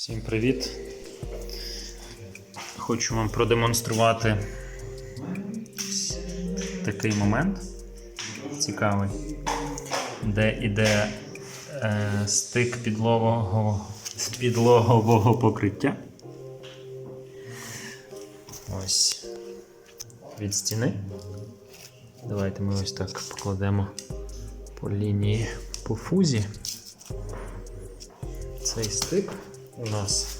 Всім привіт! Хочу вам продемонструвати такий момент цікавий, де іде е, стик підлогового, підлогового покриття. Ось від стіни. Давайте ми ось так покладемо по лінії по фузі. Цей стик у нас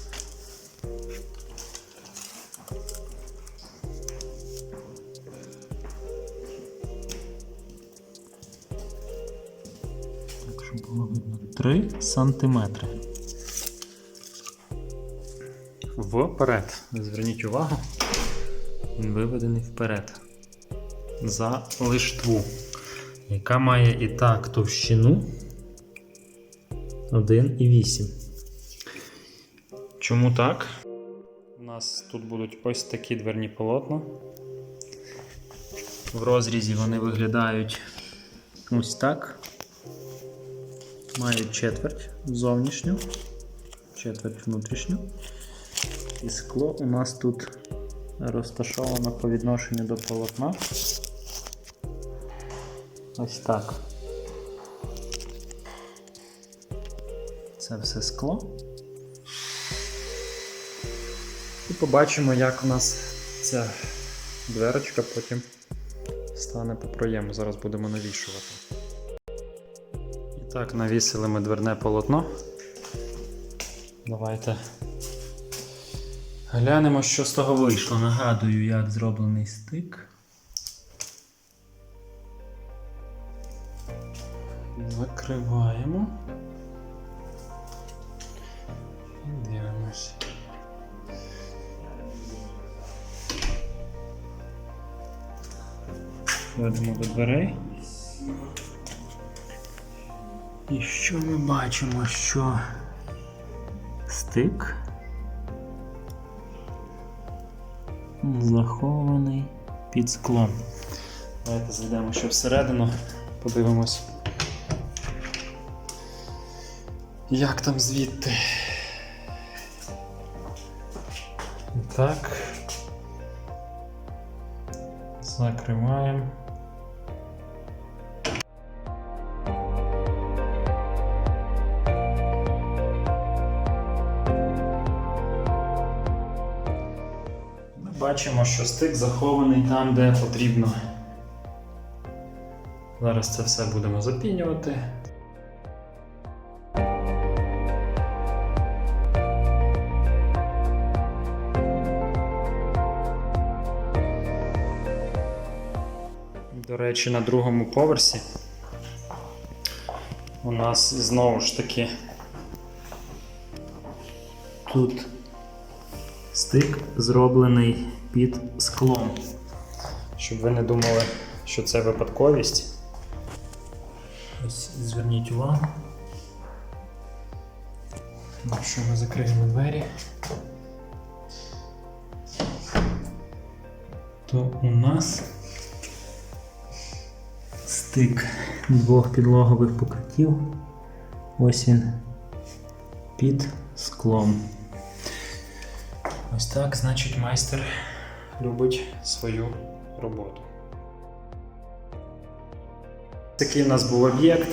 так, щоб було видно 3 сантиметри. Вперед. Зверніть увагу, він виведений вперед. За лиштву, яка має і так товщину 1,8. Чому так? У нас тут будуть ось такі дверні полотна. В розрізі вони виглядають ось так. Мають четверть зовнішню, четверть внутрішню. І скло у нас тут розташовано по відношенню до полотна. Ось так. Це все скло. І побачимо, як у нас ця дверочка потім стане по проєму. Зараз будемо навішувати. І так, навісили ми дверне полотно. Давайте глянемо, що з того вийшло. Нагадую, як зроблений стик. Закриваємо. Входимо до дверей. І що ми бачимо, що стик захований під склом. Давайте зайдемо ще всередину, подивимось. Як там звідти? Так. Закриваємо. Бачимо, що стик захований там, де потрібно. Зараз це все будемо запінювати. До речі, на другому поверсі у нас знову ж таки тут стик зроблений під склом. Щоб ви не думали, що це випадковість. Ось зверніть увагу. Якщо ми закриємо двері, то у нас стик двох підлогових покриттів. Ось він під склом. Ось так, значить, майстер любить свою роботу. Такий у нас був об'єкт.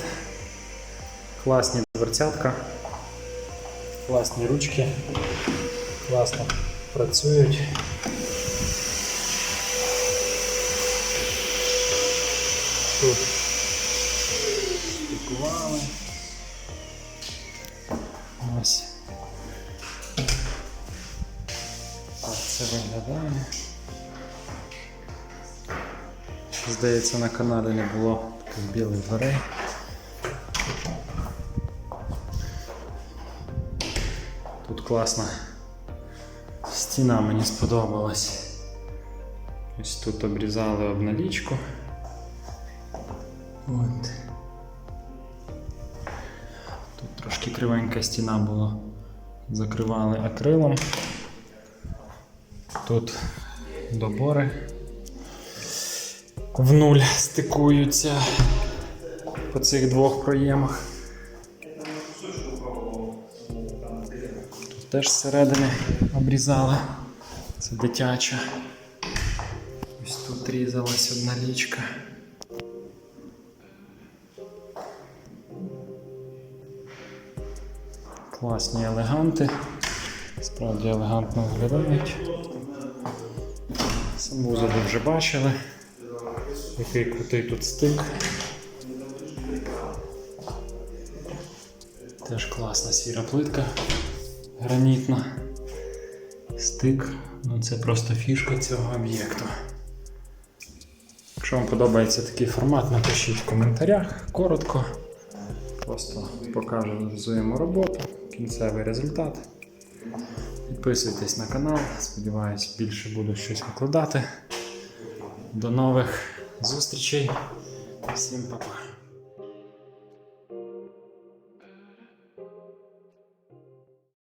Класні дверцятка, класні ручки, класно працюють. Тут стикували. Ось. Це виглядає. Здається, на каналі не було таких білих дверей. Тут класна стіна мені сподобалась. Ось тут обрізали обналічку. От. Тут трошки кривенька стіна була. Закривали акрилом. Тут добори в нуль стикуються по цих двох проємах. Тут теж зсередини обрізали. Це дитяча. Ось тут різалась одна лічка. Класні елеганти. Справді елегантно виглядають. Самбузу ви вже бачили. Який крутий тут стик. Теж класна сіра плитка гранітна. Стик. Ну це просто фішка цього об'єкту. Якщо вам подобається такий формат, напишіть в коментарях коротко. Просто показуємо роботу, кінцевий результат. Підписуйтесь на канал, сподіваюсь, більше буду щось викладати. До нових зустрічей. Всім па-па.